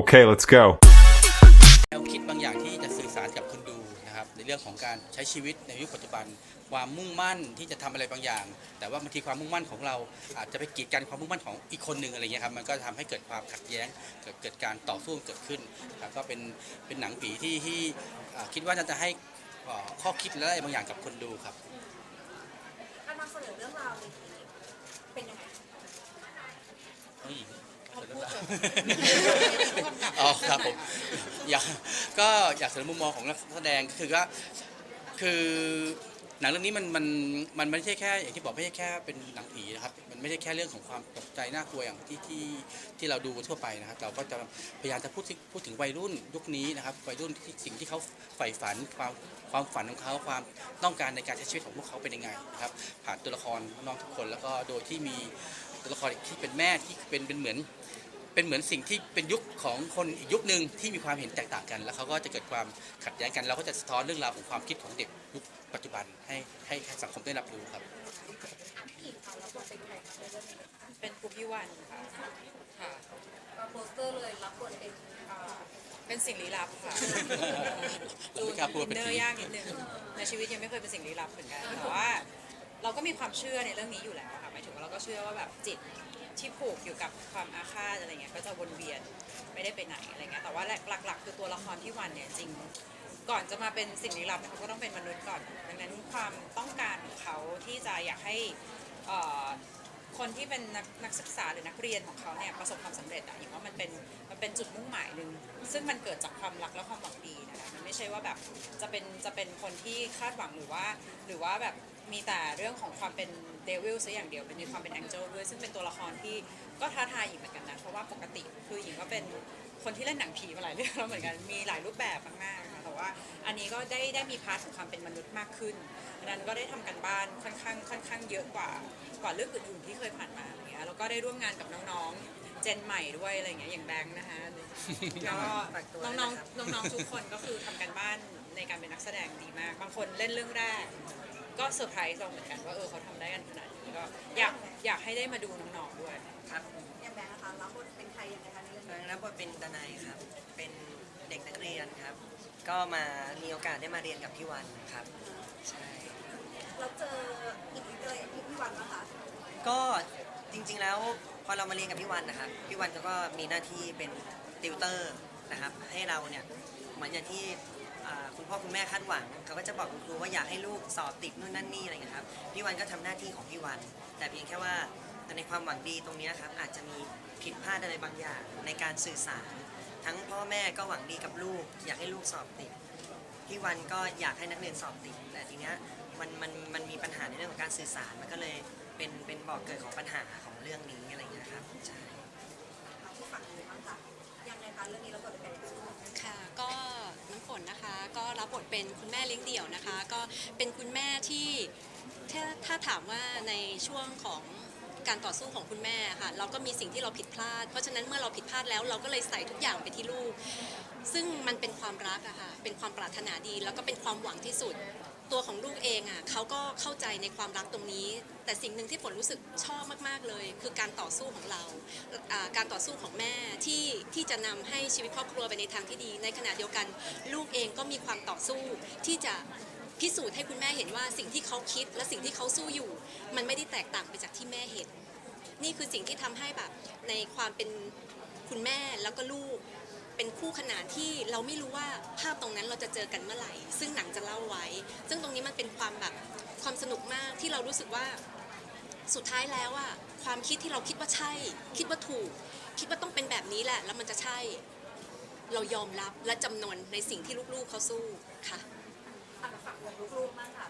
Okay, let's go. แนวคิดบางอย่างที่จะสื่อสารกับคนดูนะครับในเรื่องของการใช้ชีวิตในยุคปัจจุบัน ความมุ่งมั่นที่จะทำอะไรบางอย่าง แต่ว่าบางทีความมุ่งมั่นของเราอาจจะไปกีดกันความมุ่งมั่นของอีกคนหนึ่งอะไรเงี้ยครับมันก็ทำให้เกิดความขัดแย้งเกิดเกิดการต่อสู้เกิดขึ้นครับก็เป็นเป็นหนังผีที่ที่อ่าคิดว่าน่าจะให้อ่าข้อคิดและอะไรบางอย่างกับคนดูครับ การนำเสนอเรื่องราวในทีเป็นยังไง เฮ้ยอ๋อครับผมอยากก็อยากเสนอมุมมองของนักแสดงก็คือว่าคือหนังเรื่องนี้มันมันมันไม่ใช่แค่อย่างที่บอกไม่ใช่แค่เป็นหนังผีนะครับ มันไม่ใช่แค่เรื่องของความตกใจน่ากลัวอย่างที่ที่ที่เราดูทั่วไปนะครับ เราก็จะพยายามจะพูดถึงพูดถึงวัยรุ่นยุคนี้นะครับ วัยรุ่นที่สิ่งที่เขาใฝ่ฝันความความฝันของเขาความต้องการในการใช้ชีวิตของพวกเขาเป็นยังไงนะครับ ผ่านตัวละครน้องทุกคนแล้วก็โดยที่มี ตัวละครที่เป็นแม่ที่เป็นเป็นเหมือน เป็นเหมือนสิ่งที่เป็นยุคของคนอีกยุคหนึ่งที่มีความเห็นแตกต่างกัน แล้วเขาก็จะเกิดความขัดแย้งกันเราก็จะสะท้อนเรื่องราวของความคิดของเด็กยุคปัจจุบันให้ให้ให้สังคมได้รับรู้ครับพี่เขาแล้วบทเป็นใครคะในเรื่องนี้เป็นครูพี่วันค่ะค่ะก็โปสเตอร์เลยรับบทเป็นอ่าเป็นสิ่งลี้ลับค่ะเราไม่กล้าพูดว่าเป็นเนอผีร์ยากนิดนึงในชีวิตยังไม่เคยเป็นสิ่งลี้ลับเหมือนกันแต่ว่าเราก็มีความเชื่อในเรื่องนี้อยู่แล้วค่ะ หมายถึงว่าเราก็เชื่อว่าแบบจิตที่ผูกอยู่กับความอาฆาตอะไรเงี้ยก็จะวนเวียนไม่ได้ไปไหนอะไรเงี้ยแต่ว่าหลักๆ คือตัวละครที่วันเนี่ยจริง ก่อนจะมาเป็นสิ่งลี้ลับเขาก็ต้องเป็นมนุษย์ก่อน ดังนั้นความต้องการของเขาที่จะอยากให้คนที่เป็นนักนักศึกษาหรือนักเรียนของเขาเนี่ยประสบความสำเร็จอะอย่างว่ามันเป็นมันเป็นจุดมุ่งหมายหนึ่งซึ่งมันเกิดจากความรักและความหวังดีนะคะมันไม่ใช่ว่าแบบจะเป็นจะเป็นคนที่คาดหวังหรือว่า หรือว่าแบบ มีแต่เรื่องของความเป็นเดวิลซะอย่างเดียวเป็นมีความเป็นแองเจิลด้วย ซึ่งเป็นตัวละครที่ก็ท้าทายอีกเหมือนกันนะเพราะว่าปกติคือหญิงก็เป็นคนที่เล่นหนังผีมาหลายเรื่องแล้วเหมือนกันมีหลายรูปแบบมากๆนะคะแต่ว่าอันนี้ก็ได้ได้มีพาร์ทของความเป็นมนุษย์มากขึ้นดังนั้นก็ได้ทำกันบ้านค่อนข้างค่อนข้างเยอะกว่ากว่าเรื่องอื่นๆที่เคยผ่านมาอย่างเงี้ยแล้วก็ได้ร่วมงานกับน้องๆเจนใหม่ด้วยอะไรอย่างเงี้ยอย่างแบงค์นะคะแล้วก็น้องๆน้องๆทุกคนก็คือทำกันบ้านในการเป็นนักแสดงดีมาก บางคนเล่นเรื่องแรก ก็เซอร์ไพรส์เราเหมือนกันว่าเออเขาทำได้กันขนาดนี้ก็อยากอยากให้ได้มาดูน้องๆด้วย ครับอย่างแบงค์นะคะรับบทเป็นใครยังไงคะในเรื่องแบนี้งค์รับบทเป็นดนายครับ เป็นเด็กนักเรียนครับ ก็มามีโอกาสได้มาเรียนกับพี่วันครับ ใช่ เราเจออีกอะไรที่พี่วันนะคะก็จริงๆแล้วพอเรามาเรียนกับพี่วันนะครับ พี่วันเขาก็มีหน้าที่เป็นติวเตอร์นะครับ ให้เราเนี่ยเหมือนอย่างที่ อ่าคุณพ่อคุณแม่คาดหวังเขาก็จะบอกคุณครูว่าอยากให้ลูกสอบติดนู่นนั่นนี่อะไรอย่างเงี้ยครับพี่วันก็ทำหน้าที่ของพี่วัน แต่เพียงแค่ว่าในความหวังดีตรงเนี้ยครับอาจจะมีผิดพลาดอะไรบางอย่างในการสื่อสาร ทั้งพ่อแม่ก็หวังดีกับลูก อยากให้ลูกสอบติด พี่วันก็อยากให้นักเรียนสอบติด แต่ทีเนี้ยมันมันมันมีปัญหาในเรื่องของการสื่อสารมันก็เลยเป็นเป็นบ่อกเกิดของปัญหาของเรื่องนี้อะไรอย่างเงี้ยครับใช่ เอาที่ฝั่งนี้บ้างค่ะยังไง คะเรื่องนี้เราบทเป็นครบ้างค่ะก็น้ำฝนนะคะก็รับบทเป็นคุณแม่เลี้ยงเดี่ยวนะคะ ก็เป็นคุณแม่ที่ถ้าถ้าถามว่าในช่วงของการต่อสู้ของคุณแม่ค่ะ เราก็มีสิ่งที่เราผิดพลาด เพราะฉะนั้นเมื่อเราผิดพลาดแล้วเราก็เลยใส่ทุกอย่างไปที่ลูก ซึ่งมันเป็นความรักอะค่ะเป็นความปรารถนาดี แล้วก็เป็นความหวังที่สุด ตัวของลูกเองอะ เขาก็เข้าใจในความรักตรงนี้ แต่สิ่งหนึ่งที่ฝนรู้สึกชอบมาก ๆ เลย คือการต่อสู้ของเราอ่าการต่อสู้ของแม่ที่ที่จะนำให้ชีวิตครอบครัวไปในทางที่ดี ในขณะเดียวกัน ลูกเองก็มีความต่อสู้ที่จะพิสูจน์ให้คุณแม่เห็นว่าสิ่งที่เขาคิดและสิ่งที่เขาสู้อยู่ มันไม่ได้แตกต่างไปจากที่แม่เห็น นี่คือสิ่งที่ทำให้แบบในความเป็นคุณแม่แล้วก็ลูก เป็นคู่ขนานที่เราไม่รู้ว่าภาพตรงนั้นเราจะเจอกันเมื่อไหร่ ซึ่งหนังจะเล่าไว้ ซึ่งตรงนี้มันเป็นความแบบความสนุกมากที่เรารู้สึกว่าสุดท้ายแล้วอะความคิดที่เราคิดว่าใช่ คิดว่าถูก คิดว่าต้องเป็นแบบนี้แหละ แล้วมันจะใช่ เรายอมรับและจำนวนในสิ่งที่ลูกๆเขาสู้ค่ะอะฝั่งวงลูกๆบ้างค่ะ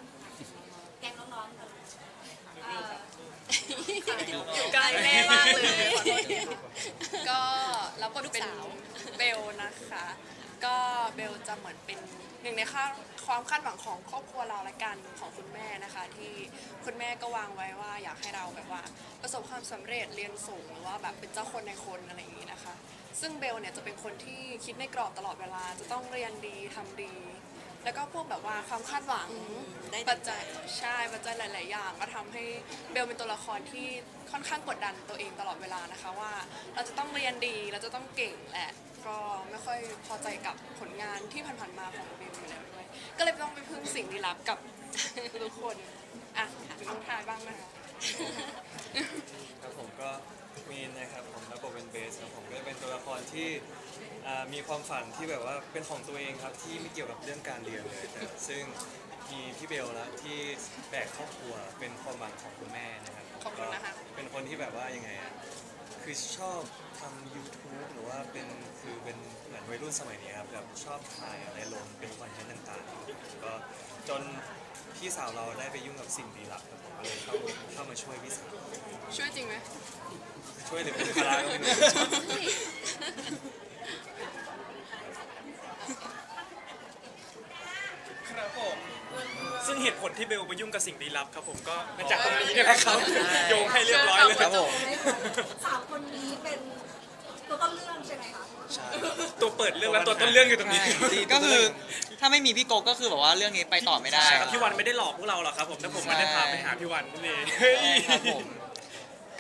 แกงน้องๆกันเอ่อ อยู่ใกล้แม่มากเลย ก็รับบทเป็นลูกสาวเบลนะคะ ก็เบลจะเหมือนเป็นหนึ่งในค่าความคาดหวังของครอบครัวเราละกันของคุณแม่นะคะ ที่คุณแม่ก็วางไว้ว่าอยากให้เราแบบว่า ประสบความสำเร็จเรียนสูงหรือว่าแบบเป็นเจ้าคนในคนอะไรอย่างนี้นะคะ ซึ่งเบลเนี่ยจะเป็นคนที่คิดในกรอบตลอดเวลาจะต้องเรียนดีทำดี แล้วก็พวกแบบว่าความคาดหวังได้ดัปังจใจจัยใช่ปัจจัยหลาย ๆ อย่าง ก็ทำให้เบลเป็นตัวละครที่ค่อนข้างกดดันตัวเองตลอดเวลานะคะว่า เราจะต้องเรียนดีเราจะต้องเก่งและก็ไม่ค่อยพอใจกับผลงานที่ผ่าน ๆ มาของเบลอยู่แล้วด้วยก็เลยต้องไปพึ่งสิ่งลี้ลับกับ ทุกคนอะถึงต้องทายบ้างนะคะ ครับผมก็มีนนะครับผมรับบทเป็นเบสครับผมก็จะเป็นตัวละครที่ อ่ามีความฝันที่แบบว่าเป็นของตัวเองครับที่ไม่เกี่ยวกับเรื่องการเรียนเลยแต่ซึ่งมีพี่เบลละที่แบกครอบครัวเป็นความหวังของคุณแม่นะครับขอบคุณนะคะ ก็เป็นคนที่แบบว่ายังไงอะคือชอบทำ YouTube หรือว่าเป็นคือเป็นเหมือนวัยรุ่นสมัยนี้ครับแบบชอบถ่ายอะไรลงเป็นคอนเทนต์ต่างๆ ก็จนพี่สาวเราได้ไปยุ่งกับสิ่งลี้ลับครับผมก็เลยเข้าเข้ามาช่วยพี่สาวช่วยจริงไหมช่วยหรือเป็นภาระก็ไม่รู้ครับผมซึ่งเหตุผ ลที่เบลไปยุ่งกับสิ่งลี้ลับครับผมก็มาจากตรงนี้นี่แหละครับ โยงให้เรียบร้อยเลยครับผม สามคนนี้เป็นตัวต้นเรื่องใช่ไหมคะตัวเปิดเรื่องและตัวต้นเรื่องอยู่ตรงนี้ ก็คือถ้าไม่มีพี่โกก็คือแบบว่าเรื่องนี้ไปต่อไม่ได้ ใช่ครับพี่วันไม่ได้หลอกพวกเราหรอกครับผมแต่ผมไม่ได้พาไปหาพี่วันนั่นเองเฮ้ยครับผม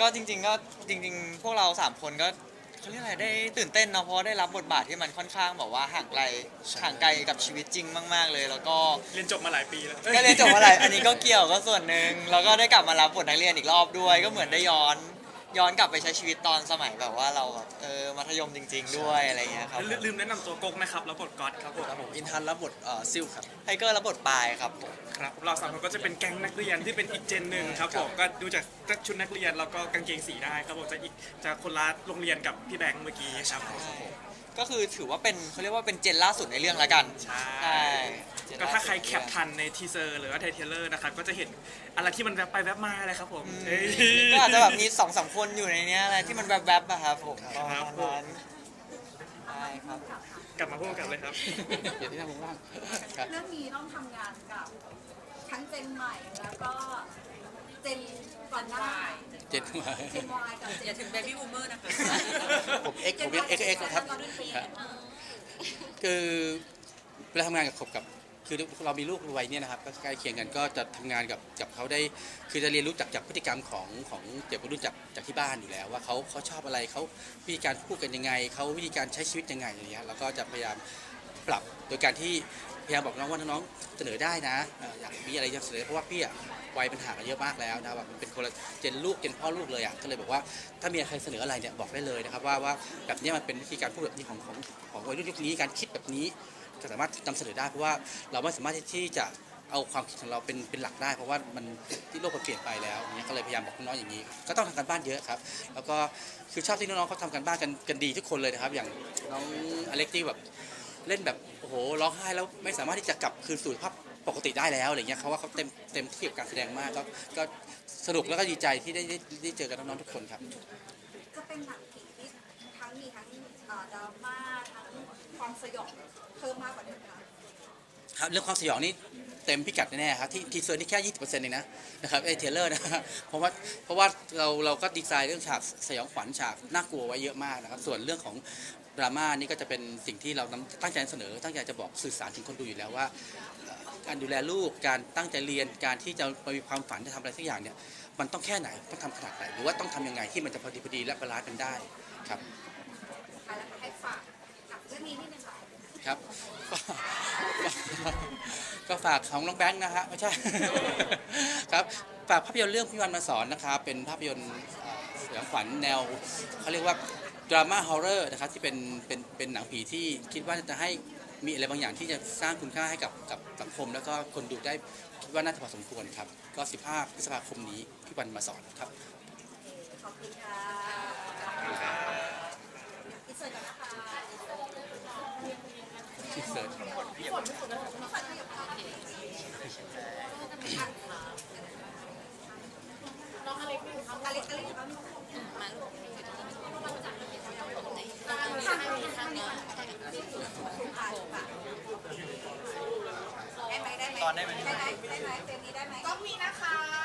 ก็จริงๆก็จริง ๆ พวกเราสามคนก็ เขาเรียกอะไรได้ตื่นเต้นเนาะเพราะว่าได้รับบทบาทที่มันค่อนข้างแบบว่าห่างไกลห่างไกลกับชีวิตจริงมาก ๆ เลย แล้วก็เรียนจบมาหลายปีแล้วก็เรียนจบมาหลายอันนี้ก็เกี่ยวก็ส่วนหนึ่งแล้วก็ได้กลับมารับบทนักเรียนอีกรอบด้วย ก็เหมือนได้ย้อน ย้อนกลับไปใช้ชีวิตตอนสมัยแบบว่าเราแบบเออมัธยมจริง ๆ ด้วยอะไรเงี้ยครับลืมลืมแนะนำตัวกกนะครับแล้วบทก๊อตครับผมครับผมอินทันรับบทเอ่อซิลครับไทเกอร์รับบทปลายครับผมครับเราสามคนก็จะเป็นแก๊งนักเรียนที่เป็นอีกเจนหนึ่งครับผมก็ดูจากชุดนักเรียนแล้วก็กางเกงสีได้ครับผมจะอีกจะคนละโรงเรียนกับพี่แบงค์เมื่อกี้ครับผม ก็คือถือว่าเป็นเขาเรียกว่าเป็นเจนล่าสุดในเรื่องละกันใช่ใช่เจนก็ล่สุดถ้าใครแคปทันในทีเซอร์หรือว่าในเทรลเลอร์นะครับก็จะเห็นอะไรที่มันแวบไปแวบมาเลยครับผมอืมเอ้ย ก็อาจจะแบบมีสองสามคนอยู่ในเนี้ยอะไรที่มันแวบๆอะครับผมประครัมาบณนั้นใช่ครับ กลับมาพูดกันเลยครับเดี๋ยวที่นั่งว่างๆครับ เรื่องนี้ต้องทำงานกับทั้งเจนใหม่แล้วก็ เจนก่อนหน้าเจ็ดมาเจนวายกับเจอย่านถึงเบบี้บูมเมอร์นะคะผมเอ็กผมยังเอ็กเอ็กนะครับ คือเวลาทำงานกับกับ คือเรามีลูกวัยเนี่ยนะครับก็ใกล้เคียงกันก็จะทำงานกับกับเขาได้ คือจะเรียนรู้จากจากพฤติกรรมของของเด็กวัยรุ่นจากจากที่บ้านอยู่แล้ว ว่าเขาเขาชอบอะไรเขาวิธีการพูดกันยังไงเขาวิธีการใช้ชีวิตยังไงอย่างเงี้ยแล้วก็จะพยายามปรับโดยการที่ พยายามบอกน้องว่าน้องเสนอได้นะเอ่ออยากมีอะไรจะเสนอเพราะว่าพี่อะวัยมันห่างกันเยอะมากแล้วนะแบบมันเป็นคนละเจนลูกเจนพ่อลูกเลยอะก็เลยบอกว่าถ้ามีใครเสนออะไรเนี่ยบอกได้เลยนะครับว่าว่าแบบเนี้ยมันเป็นวิธีการพูดแบบนี้ของของของวัยรุ่นยุคนี้การคิดแบบนี้ก็สามารถนำเสนอได้เพราะว่าเราไม่สามารถที่จะเอาความคิดของเราเป็นเป็นหลักได้ เพราะว่ามันที่โลกมันเปลี่ยนไปแล้วอย่างเงี้ยก็เลยพยายามบอกน้องๆอย่างนี้ ก็ต้องทำการบ้านเยอะครับ แล้วก็คือชอบที่น้องๆเขาทำการบ้านกันกันดีทุกคนเลยนะครับ อย่างน้องอเล็กที่แบบ เล่นแบบโอ้โหร้องไห้แล้วไม่สามารถที่จะกลับคืนสู่สภาพปกติได้แล้วอะไรเงี้ยเขาว่าเขาเต็มเต็มที่กับการแสดงมากก็ก็สนุกแล้วก็ดีใจที่ได้ได้ได้เจอกับน้องๆทุกคนครับ จะเป็นหนังผีที่ทั้งมีทั้งเอ่อดราม่าทั้งความสยองเพิ่มมากกว่าเดิมค่ะครับเรื่องความสยองนี่เต็มพิกัดแน่ๆครับที่ทีเซอร์นี่แค่20%เองนะนะครับไอ้เทรลเลอร์นะเพราะว่าเพราะว่าเราเราก็ดีไซน์เรื่องฉากสยองขวัญฉากน่ากลัวไว้เยอะมากนะครับส่วนเรื่องของ ดราม่านี่ก็จะเป็นสิ่งที่เรานำตั้งใจนำเสนอ ตั้งใจจะบอกสื่อสารถึงคนดูอยู่แล้วว่าเอ่อการดูแลลูกการตั้งใจเรียนการที่จะมีความฝันจะทำอะไรสักอย่างเนี่ยมันต้องแค่ไหนต้องทำขนาดไหนหรือว่าต้องทำยังไงที่มันจะพอดีพอดีและบาลานซ์กันได้ครับอะแล้วก็ให้ฝากกับเรื่องนี้นิดนึงค่ะครับก็ก็ฝากของน้องแบงค์นะฮะไม่ใช่ครับฝากภาพยนตร์เรื่องพี่วันมาสอนนะครับเป็นภาพยนตร์เอ่อเสียงขวัญแนวเขาเรียกว่า ดราม่าฮอร์เรอร์นะครับที่เป็นเป็นเป็นหนังผีที่คิดว่าจะให้มีอะไรบางอย่างที่จะสร้างคุณค่าให้กับกับสังคม แล้วก็คนดูได้คิดว่าน่าจะพอสมควรครับ ก็ 15พฤษภาคมนี้พี่วันมาสอนครับ ขอบคุณค่ะอินเสิร์ตก่อนนะคะที่เสิร์ชน้องอเล็กอเล็กอเล็กครับ มาลูก ได้ไหมได้ไหม ตอนได้ไหมได้ไหมได้ไหมเฟรมนี้ได้ไหมต้องมีนะคะ